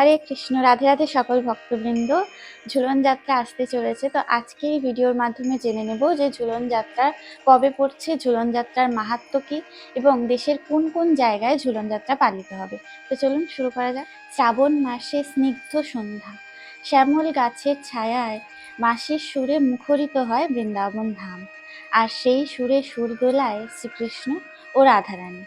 হরে কৃষ্ণ, রাধে রাধে সকল ভক্তবৃন্দ। ঝুলন যাত্রা আসতে চলেছে, তো আজকে এই ভিডিওর মাধ্যমে জেনে নেব যে ঝুলন যাত্রা কবে পড়ছে, ঝুলন যাত্রার মাহাত্ম কী এবং দেশের কোন কোন জায়গায় ঝুলন যাত্রা পালিত হবে। তো চলুন শুরু করা যাক। শ্রাবণ মাসে স্নিগ্ধ সন্ধ্যা, শ্যামল গাছের ছায়ায় মাসির সুরে মুখরিত হয় বৃন্দাবন ধাম, আর সেই সুরে সুর দোলায় শ্রীকৃষ্ণ ও রাধারানী।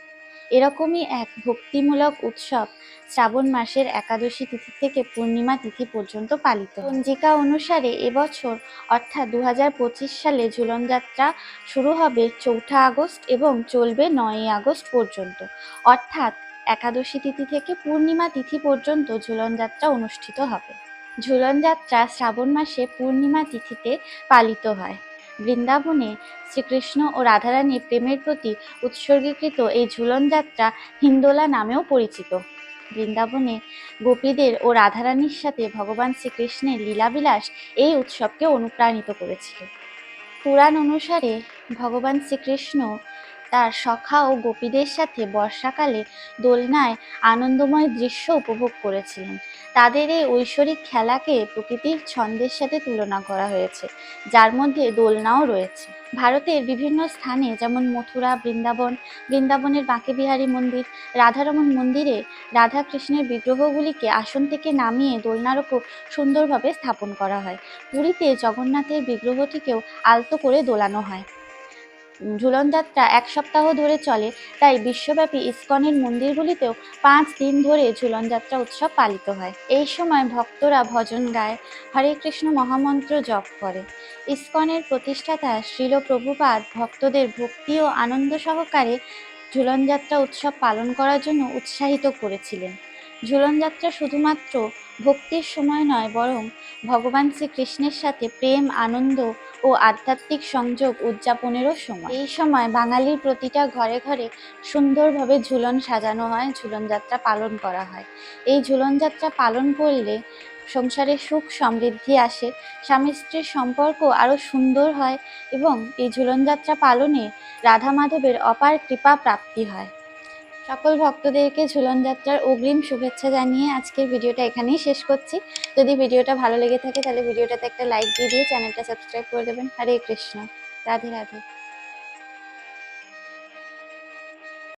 এরকমই এক ভক্তিমূলক উৎসব শ্রাবণ মাসের একাদশী তিথি থেকে পূর্ণিমা তিথি পর্যন্ত পালিত। পঞ্জিকা অনুসারে এবছর, অর্থাৎ দু হাজার পঁচিশ সালে ঝুলন যাত্রা শুরু হবে চৌঠা আগস্ট এবং চলবে নয়ই আগস্ট পর্যন্ত। অর্থাৎ একাদশী তিথি থেকে পূর্ণিমা তিথি পর্যন্ত ঝুলন যাত্রা অনুষ্ঠিত হবে। ঝুলন যাত্রা শ্রাবণ মাসে পূর্ণিমা তিথিতে পালিত হয়। বৃন্দাবনে শ্রীকৃষ্ণ ও রাধারানীর প্রেমের প্রতি উৎসর্গীকৃত এই ঝুলন যাত্রা হিন্দোলা নামেও পরিচিত। বৃন্দাবনে গোপীদের ও রাধারানীর সাথে ভগবান শ্রীকৃষ্ণের লীলাবিলাস এই উৎসবকে অনুপ্রাণিত করেছিল। পুরাণ অনুসারে ভগবান শ্রীকৃষ্ণ তার সখা ও গোপীদের সাথে বর্ষাকালে দোলনায় আনন্দময় দৃশ্য উপভোগ করেছিলেন। তাদের এই ঐশ্বরিক খেলাকে প্রকৃতির ছন্দের সাথে তুলনা করা হয়েছে, যার মধ্যে দোলনাও রয়েছে। ভারতের বিভিন্ন স্থানে যেমন মথুরা, বৃন্দাবন, বৃন্দাবনের বাঁকে বিহারী মন্দির রাধারমন মন্দিরে রাধা কৃষ্ণের বিগ্রহগুলিকে আসন থেকে নামিয়ে দোলনার ওপর সুন্দরভাবে স্থাপন করা হয়। পুরীতে জগন্নাথের বিগ্রহটিকেও আলতো করে দোলানো হয়। ঝুলন যাত্রা এক সপ্তাহ ধরে চলে, তাই বিশ্বব্যাপী ইস্কনের মন্দিরগুলিতেও পাঁচ দিন ধরে ঝুলন যাত্রা উৎসব পালিত হয়। এই সময় ভক্তরা ভজন গায়, হরে কৃষ্ণ মহামন্ত্র জপ করে। ইস্কনের প্রতিষ্ঠাতা শ্রীল প্রভুপাদ ভক্তদের ভক্তি ও আনন্দ সহকারে ঝুলন যাত্রা উৎসব পালন করার জন্য উৎসাহিত করেছিলেন। ঝুলন যাত্রা শুধুমাত্র ভক্তির সময় নয়, বরং ভগবান শ্রীকৃষ্ণের সাথে প্রেম, আনন্দ ও আধ্যাত্মিক সংযোগ উদযাপনেরও সময়। এই সময় বাঙালির প্রতিটা ঘরে ঘরে সুন্দরভাবে ঝুলন সাজানো হয়, ঝুলন যাত্রা পালন করা হয়। এই ঝুলন যাত্রা পালন করলে সংসারে সুখ সমৃদ্ধি আসে, স্বামী স্ত্রীর সম্পর্ক আরও সুন্দর হয় এবং এই ঝুলন যাত্রা পালনে রাধা মাধবের অপার কৃপা প্রাপ্তি হয়। সকল ভক্তদেরকে ঝুলন যাত্রার অগ্রিম শুভেচ্ছা জানিয়ে আজকের ভিডিওটা এখানেই শেষ করছি। যদি ভিডিওটা ভালো লেগে থাকে তাহলে ভিডিওটাতে একটা লাইক দিয়ে দিয়ে চ্যানেলটা সাবস্ক্রাইব করে দেবেন। হরে কৃষ্ণ। রাধে রাধে।